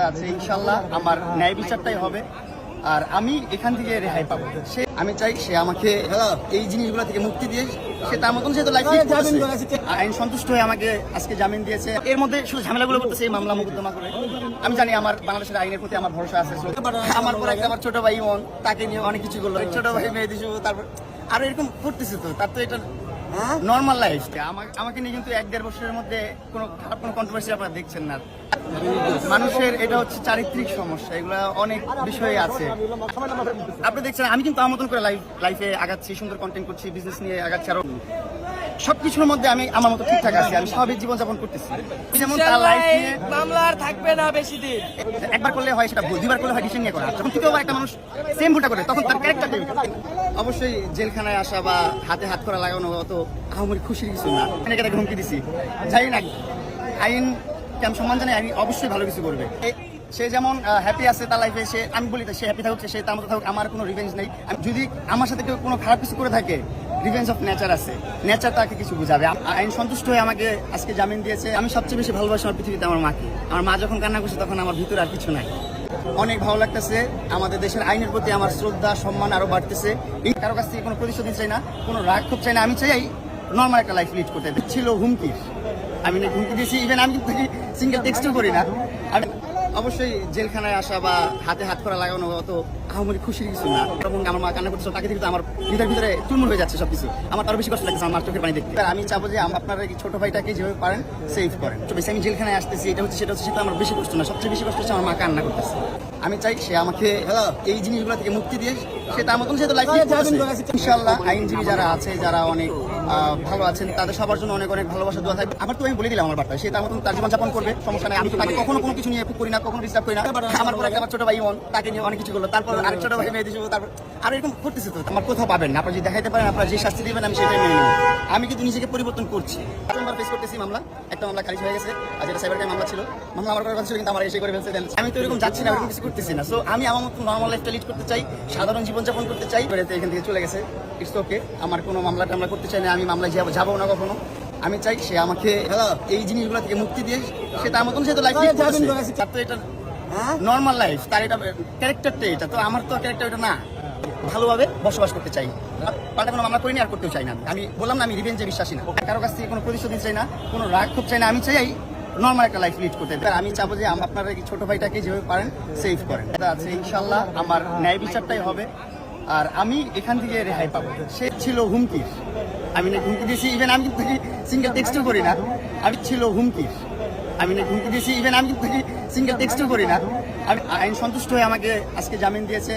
আছে ইনশাল্লাহ আমার ন্যায় বিচারটাই হবে। আর আমি এখান থেকে রেহাই পাবো। সে আমি চাই সে আমাকে এই জিনিসগুলো থেকে মুক্তি দিয়ে সে তার মতন সে তো লাইফ আইন সন্তুষ্ট হয়ে আমাকে আজকে জামিন দিয়েছে। এর মধ্যে শুধু ঝামেলাগুলো করতেছে এই মামলা মোকদ্দমা করে। আমি জানি আমার বাংলাদেশের আইনের প্রতি আমার ভরসা আছে। আমার পর একটা আমার ছোট ভাই ইমন তাকে নিয়ে অনেক কিছু করল। ছোট ভাই মেয়ে দিশু তারপর আরও এরকম করতেছে তো তার তো এটা নর্মাল লাইফ আমাকে নিয়ে কিন্তু এক দেড় বছরের মধ্যে কোনো খারাপ, কোনো কন্ট্রোভার্সি আপনারা দেখছেন না। মানুষের এটা হচ্ছে চারিত্রিক সমস্যা, এগুলো অনেক বিষয়ে আছে। আপনি দেখছেন, আমি কিন্তু আমার মতন করে লাইফ লাইফে আগাচ্ছি, সুন্দর কন্টেন্ট করছি বিজনেস নিয়ে আগাচ্ছি আরও। সবকিছুর মধ্যে আমি আমার মতো ঠিকঠাক আছি আমি স্বাভাবিক জীবনযাপন করতেছি। যেমন তার লাইফ নিয়ে মামলা থাকবে না বেশি দিন। একবার করলে হয় সেটা ভুল দুবার করলে হয় ডিসিশন নিয়ে করা। যখন তৃতীয়বার একটা মানুষ সেম ভুলটা করে তখন তার ক্যারেক্টার অবশ্যই জেলখানায় আসা বা হাতে হাত করা লাগানো অত আহমরি খুশির কিছু না। অনেকে হুমকি দিছি। জানি না আইন কেমন সম্মান জানাই আইন অবশ্যই ভালো কিছু করবে। সে যেমন হ্যাপি আছে তার লাইফে সে, আমি বলি সে হ্যাপি থাকুক, সে তার মতো থাকুক, আমার কোনো রিভেঞ্জ নেই। আমি, যদি আমার সাথে কেউ কোনো খারাপ কিছু করে থাকে রিভেঞ্জ অফ নেচার আছে। নেচার তাকে কিছু বুঝাবে। আইন সন্তুষ্ট হয়ে আমাকে আজকে জামিন দিয়েছে। আমি সবচেয়ে বেশি ভালোবাসি আমার পৃথিবীতে আমার মাকে। আমার মা যখন কান্না করছে, তখন আমার ভিতরে আর কিছু নাই। অনেক ভালো লাগতেছে। আমাদের দেশের আইনের প্রতি আমার শ্রদ্ধা, সম্মান আরও বাড়তেছে। এই কারও কাছ থেকে কোনো প্রতিশোধ চাই না, কোনো রাগ খুব চাই না। আমি চাই নর্মাল একটা লাইফ লিড করতে। ছিল হুমকির। আমি হুমকি দিয়েছি। ইভেন আমি কিন্তু সিঙ্গেল টেক্সটও করি না। আমি অবশ্যই জেলখানায় আসা বা হাতে হাত করা লাগানো অত আহমরি খুশির কিছু না। এবং আমার মা কান্না করছে তাকে কিন্তু আমার ভিতরে ভিতরে তুলমুল হয়ে যাচ্ছে সবকিছু। আমার তারও বেশি কষ্ট লাগছে আমার চোখের পানি দেখতে। আমি চাবো যে আপনারা এই ছোট ভাইটাকে যেভাবে পারেন সেভ করেন। তো বেশি আমি জেলখানায় আসতেছি এটা হচ্ছে সেটা হচ্ছে সেটা আমার বেশি কষ্ট না সবচেয়ে বেশি কষ্ট হচ্ছে আমার মা কান্না করতেছে। আমি চাই সে আমাকে এই জিনিসগুলো থেকে মুক্তি দিয়ে সেটা মতন সে তো লাইফ ইনশাল্লাহ আইনজীবী যারা আছে যারা অনেক ভালো আছেন তাদের সবার জন্য অনেক অনেক ভালোবাসা দোয়া থাকবে আবার তো আমি বলে দিলাম আমার বার্তা সে তার মতন তার জীবন যাপন করবে সমস্যা নেই আমি তো তাকে কখনো কোনো কিছু নিয়ে করি না কখনো ডিস্টার্ব করি না। আমার পর একটা ছোট ভাই ইমন তাকে নিয়ে অনেক কিছু করল। তারপর আরেক ছোট ভাই মেয়ে দিয়েছে তারপর আর এরকম করতেছে তো আমার কোথাও পাবেন না। আপনারা যদি দেখাইতে পারেন আপনারা যে শাস্তি দিবেন আমি সেটাই মেনে নেব। আমি কিন্তু নিজেকে পরিবর্তন করছি। প্রথমবার ফেস করতেছি মামলা একটা মামলা খারিজ হয়ে গেছে আর যেটা সাইবার ক্রাইম মামলা ছিল মামলা আমার করার কথা ছিল কিন্তু আমার এসে করে ফেলছে আমি তো এরকম যাচ্ছি না এরকম কিছু করতেছি না। সো আমি আমার মতো নর্মাল লাইফটা লিড করতে চাই সাধারণ জীবনযাপন করতে চাই এখান থেকে চলে গেছে ইটস ওকে আমার কোনো মামলা টামলা করতে চাই না আমি মামলায় যাব যাব না কখনো। আমি চাই সে আমাকে এই জিনিসগুলো থেকে মুক্তি দিয়ে সে তার মতন সে তো লাইফ তার তো এটা নর্মাল লাইফ তার এটা ক্যারেক্টারটা এটা। তো আমার তো ক্যারেক্টার এটা না। ভালোভাবে বসবাস করতে চাই। পাল্টা কোনো মামলা করিনি আর করতেও চাই না। আমি বললাম না আমি রিভেঞ্জে বিশ্বাসী না। কারও কাছ থেকে কোনো প্রতিশোধ চাই না কোনো রাগ খুব চাই না। আমি চাই নর্মাল একটা লাইফ লিড করতে। আমি চাবো যে আম- আপনারা ছোট ভাইটাকে যেভাবে পারেন সেভ করেন। আছে ইনশাল্লাহ আমার ন্যায় বিচারটাই হবে। আর আমি এখান থেকে রেহাই পাবো। সে ছিল হুমকির। আমি না হুমকি দিয়েছি ইভেন আমি কিন্তু সিঙ্গেল টেক্সটও করি না। আমি ছিল হুমকি। আমি না হুমকি দিয়েছি ইভেন আমি কিন্তু সিঙ্গেল টেক্সটও করি না। আমি আইন সন্তুষ্ট হয়ে আমাকে আজকে জামিন দিয়েছে।